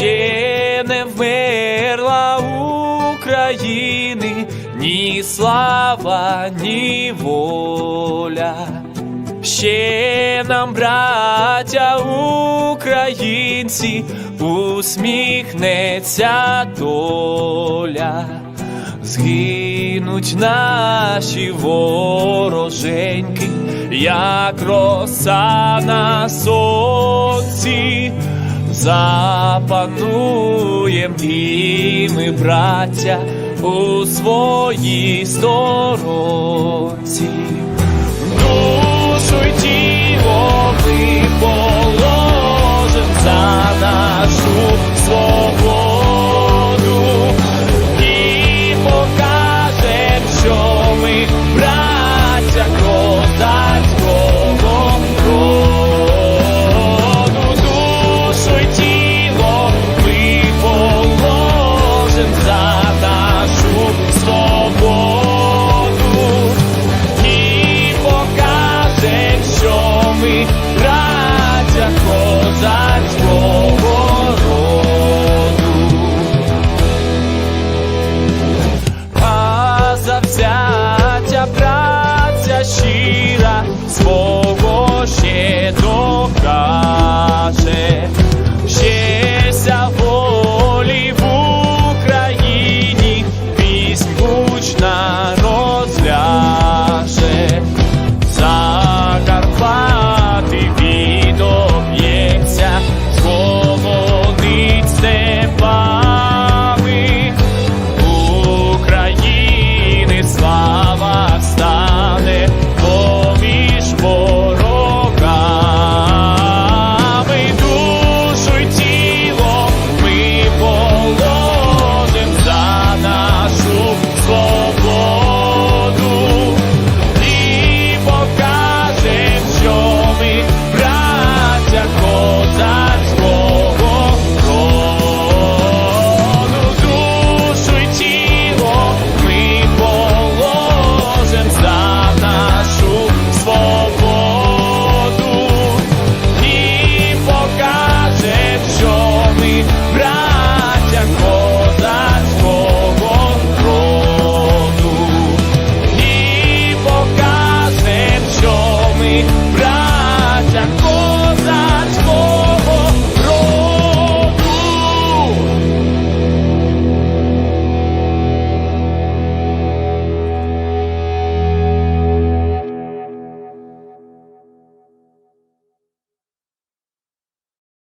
ще не вмерла України, ні слава, ні воля. Ще нам, браття українці, усміхнеться доля, згинуть наші вороженьки, як роса на сонці, запануєм і ми, браття, у своїй сторонці завзяття